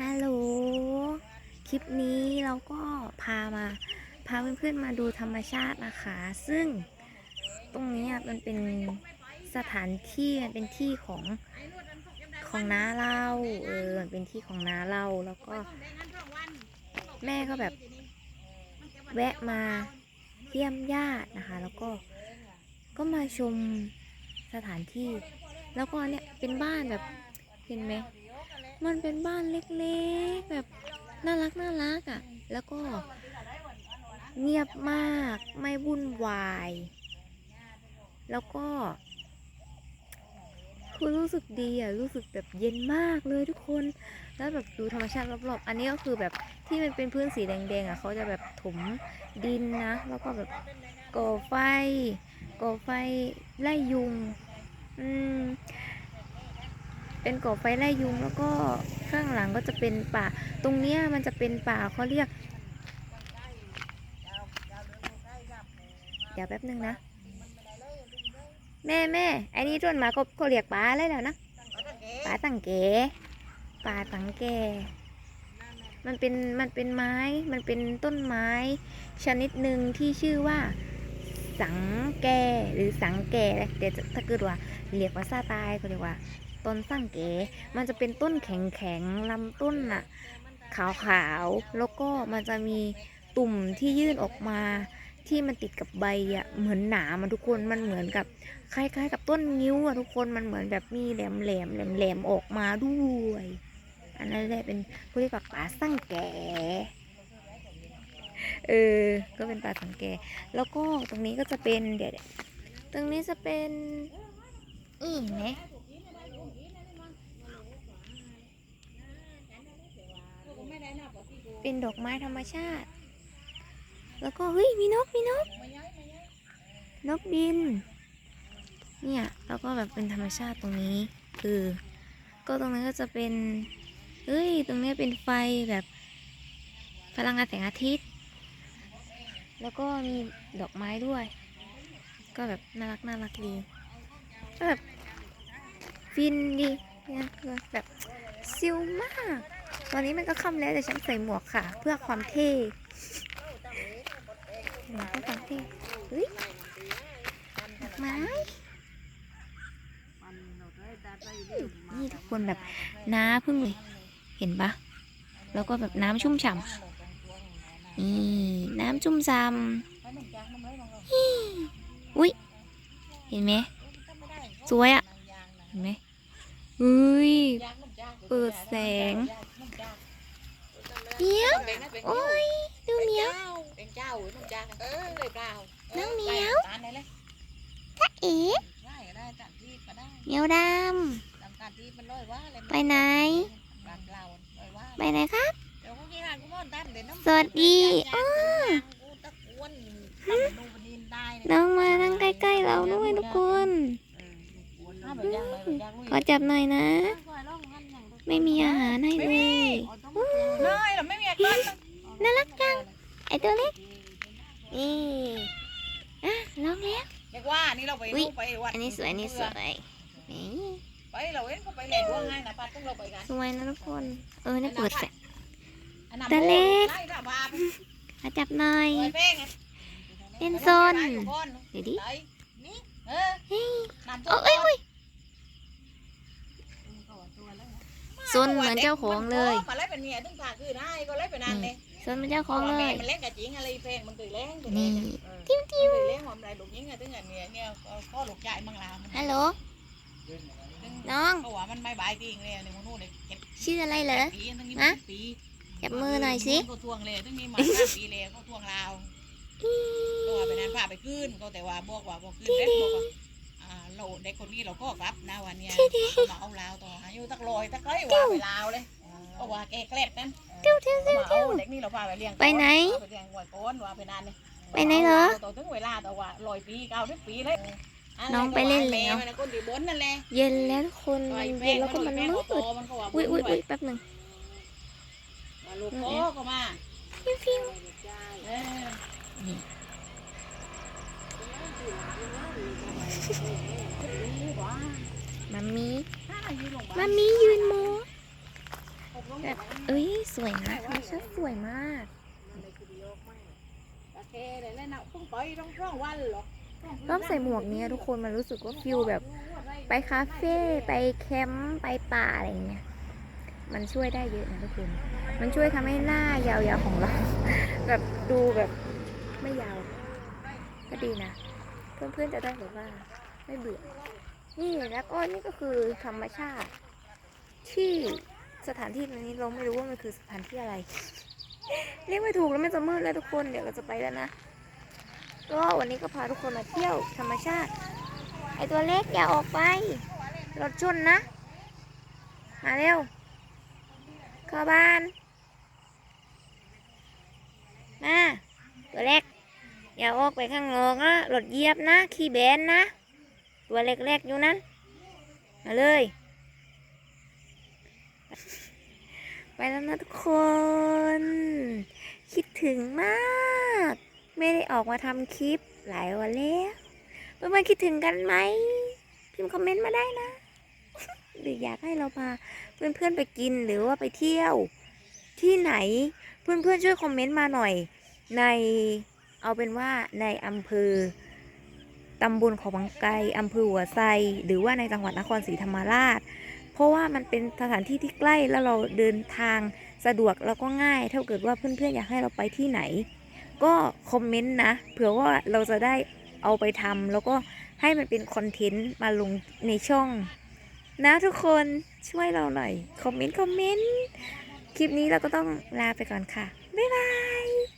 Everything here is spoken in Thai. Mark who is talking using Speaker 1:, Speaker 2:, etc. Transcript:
Speaker 1: ฮัลโหล คลิปนี้เราก็พามา พาเพื่อนๆมาดูธรรมชาตินะคะ ซึ่งตรงนี้มันเป็นสถานที่มันเป็นที่ของของน้าเราเออมันเป็นที่ของน้าเราแล้วก็ แม่ก็แบบ แวะมาเยี่ยมญาตินะคะ แล้วก็ก็มาชมสถานที่ แล้วก็เนี่ยเป็นบ้านแบบเห็นไหม มันเป็นบ้านเล็กๆ แบบน่ารักน่ารักอะ่ะ แล้วก็เงียบมากไม่วุ่นวาย แล้วก็คือรู้สึกดีอะ รู้สึกแบบเย็นมากเลยทุกคน แล้วแบบดูธรรมชาติรอบๆ อันนี้ก็คือแบบที่มันเป็นพื้นสีแดงๆอะเขาจะแบบถมดินนะ แล้วก็แบบก่อไฟก่อไฟไล่ยุง อืม เป็นก่อไฟไล่ยุงแล้วก็ข้างหลังก็จะเป็นป่า ตรงเนี้ยมันจะเป็นป่าเขาเรียก เดี๋ยวแป๊บนึงนะ แม่แม่ไอ้นี่ต้นมาก็เขาเรียกป่าอะไรแล้วนะป่าตังเกป่าตังแกมันเป็นมันเป็นไม้ มันเป็นต้นไม้ ชนิดหนึ่งที่ชื่อว่า สังแกหรือสังแกเดี๋ยวจะถ้าเกิดว่าเรียกว่าซาตายก็เรียกว่า ต้นสังเกมันจะเป็นต้นแข็งๆลำต้นน่ะขาวๆ แล้วก็มันจะมีตุ่มที่ยื่นออกมาที่มันติดกับใบอะเหมือนหนามอะทุกคนมันเหมือนกับคล้ายๆ กับต้นงิ้วอะทุกคนมันเหมือนแบบมีแหลมแหลมแหลมแหลมๆออกมาด้วย อันนั้นแหละเป็นผู้เรียกว่าป่าสังแกเออ ก็เป็นป่าสังแกแล้วก็ตรงนี้ก็จะเป็นเดี๋ยวตรงนี้จะเป็นอีไหม เป็นดอกไม้ธรรมชาติ แล้วก็เฮ้ยมีนกมีนก นกบิน เนี่ยแล้วก็แบบเป็นธรรมชาติตรงนี้ คือ ก็ตรงนั้นก็จะเป็นเฮ้ยตรงนี้เป็นไฟแบบพลังงานแสงอาทิตย์ แล้วก็มีดอกไม้ด้วย ก็แบบน่ารักน่ารักดีก็แบบฟินดีเนี่ยแบบซิลมาก ตอนนี้มันก็ค่ำแล้วแต่ฉันใส่หมวกค่ะ เพื่อความเท่เพื่อความเท่เฮ้ยไม้นี่ทุกคนแบบน้าเพิ่งเลยเห็นปะแล้วก็แบบน้ำชุ่มฉ่ำนี่น้ำชุ่มฉ่ำอุ้ยเห็นไหมสวยอะเห็นไหมเฮ้ย เปิดแสงเมียวโอ้ยดูเมียว
Speaker 2: เป็นเจ้าน้องจ้าเออเลยเปล่า
Speaker 1: น้องเหมียว
Speaker 2: ตาไหนเลย
Speaker 1: จ๊ะเอ๋
Speaker 2: ได้ก็ได้จัดที่ก็ได้
Speaker 1: เหมียวด
Speaker 2: ตามการที่มันร้อยว่าอะไรำ
Speaker 1: ไปไหน
Speaker 2: บางเราร้อยว่า
Speaker 1: ไปไหนครับ
Speaker 2: เดี๋ยวกูกินอาหารกูนอนตามเดี๋ยวน้ำ
Speaker 1: สวัสดีอ้อ
Speaker 2: กูตะกวนตำนูบดินได้
Speaker 1: น้องมานั่งใกล้ๆเราด้วยทุกคน
Speaker 2: ถ้าแบบย่างเลยแบบย่างลุย
Speaker 1: ขอจับหน่อยนะ ไม่มีอาหารให้เลย
Speaker 2: ไม่เราไม่มีอาการ
Speaker 1: น่ารักจัง ไอตัวเล็ก นี่อะลองแล้ว
Speaker 2: เรียกว่านี่เราไป
Speaker 1: อุ๊ย
Speaker 2: ไปวัด
Speaker 1: อันนี้สวยอันนี้สวยนี่
Speaker 2: ไปเราเอ็นก็ไปแหล่ดวงง่ายนะป้าต้องเราไปกัน
Speaker 1: สวยนะทุกคน เออนี่เปิดแสง
Speaker 2: อันนั้น
Speaker 1: ตาเล็ก
Speaker 2: ไล่ละบาป
Speaker 1: ขอจับหน่อย
Speaker 2: เปิดเพลงไง
Speaker 1: เล่นโซนเดี๋ยวดิ
Speaker 2: ไหนนี่เออ
Speaker 1: เฮ้ย
Speaker 2: น้ำ
Speaker 1: โอ้เอ้ยเอ้ยโซนเหมือนเจ้าของเลย
Speaker 2: มาเล่นเป็นเมียตึ้งตาคือได้ก็เล่นเป็นนั่นเลย
Speaker 1: โซนเหมือนเจ้าของเลย
Speaker 2: มันเล่นกับจิงอะไรเพลงมันตื่นเล่น
Speaker 1: นี่
Speaker 2: ติ้วติ้วเล่นหอมไรลูกยิงอะตึ้งอันเนี้ยเนี่ยก็ลูกใหญ่มังลา
Speaker 1: ฮัลโหลน้อง
Speaker 2: เพราะว่ามันไม่บายจริงเลยในมนู้นเลยเจ็ด
Speaker 1: ชื่ออะไรเหรอ
Speaker 2: ปีตั้งนี้
Speaker 1: ฮะ
Speaker 2: ปี
Speaker 1: จับมือหน่อยสิ
Speaker 2: เขาทวงเลยตั้งนี้มาห้าปีเลยเขาทวงเราก็ว่าไปนั้นพาไปขึ้นก็แต่ว่าบอกว่าบอกขึ้นเล็กบอกว่าอ่า เราเด็กคนนี้เราก็กลับนะวันเนี้ยมาเอาลาวต่ออายุตักลอยตักไกลว่าไปลาวเลยก็ว่าแกแกล้นั่น
Speaker 1: เที่ยวเที่ยวเที่ยว
Speaker 2: มา
Speaker 1: เที่
Speaker 2: เอา
Speaker 1: ยว
Speaker 2: เด็กนี่เราพาไปเลี้ยง
Speaker 1: ไปไหน
Speaker 2: ไปเลี้ยงหวยก้อนว่าไปนานเนี่ย
Speaker 1: ไปไหนเหรอ
Speaker 2: ต่อถึงเวลาแต่ว่าลอยปีเก้าสิบปีเลย
Speaker 1: น้องไปเล่นแล้ว
Speaker 2: ม่คนที่บนนั่นแหละ
Speaker 1: เย็นแล้วทุกคนมันเย็นแล้วก็มันมืด
Speaker 2: มันก็ว่า
Speaker 1: อุ้ยอุ้ยอุ้ยแป๊บหนึ่ง
Speaker 2: ลูกพ่อก็มา
Speaker 1: ฟิวฟิว
Speaker 2: เออ
Speaker 1: มัมมี่มัมมี่ยืนโมแบบเอ้ยสวยนะธรรมชาติสวยมาก
Speaker 2: โอเคเลยแล้วนะเพิ่งไปต้องช่องวันเหรอ
Speaker 1: ต้องใส่หมวกเนี้ยทุกคนมันรู้สึกว่าฟิลแบบ ไปคาเฟ่ไปแคมป์ไปป่าอะไรอย่างเงี้ยมันช่วยได้เยอะนะทุกคน มันช่วยทำให้หน้ายาวๆของเรา แบบดูแบบไม่ยาว ก็ดีนะ เพื่อนๆจะได้แบบว่าไม่เบื่อ นี่แล้วก็นี่ก็คือธรรมชาติ ที่สถานที่นี้เราไม่รู้ว่ามันคือสถานที่อะไร เรียกไม่ถูกแล้วมันจะมืดแล้วทุกคนเดี๋ยวเราจะไปแล้วนะก็วันนี้ก็พาทุกคนมาเที่ยวธรรมชาติ ไอตัวเล็กอย่าออกไปรถชนนะ มาเร็วเข้าบ้าน มา ตัวเล็ก อย่าออกไปข้างนอกนะรถเยียบนะขี้แบนนะ ตัวเล็กๆอยู่นั้น มาเลย ไปแล้วนะทุกคน คิดถึงมาก ไม่ได้ออกมาทำคลิปหลายวันแล้วเพื่อนๆคิดถึงกันไหม พิมพ์คอมเมนต์มาได้นะหรืออยากให้เราพาเพื่อนๆไปกินหรือว่าไปเที่ยว ที่ไหนเพื่อนๆช่วยคอมเมนต์มาหน่อยใน เอาเป็นว่าในอำเภอตำบลเขาบางไกรอำเภอหัวไซหรือว่าในจังหวัดนครศรีธรรมราช เพราะว่ามันเป็นสถานที่ที่ใกล้แล้วเราเดินทางสะดวกแล้วก็ง่าย ถ้าเกิดว่าเพื่อนๆอยากให้เราไปที่ไหน ก็คอมเมนต์นะ เผื่อว่าเราจะได้เอาไปทำแล้วก็ให้มันเป็นคอนเทนต์มาลงในช่อง นะทุกคนช่วยเราหน่อย คอมเมนต์ คอมเมนต์ คลิปนี้เราก็ต้องลาไปก่อนค่ะ บ๊ายบาย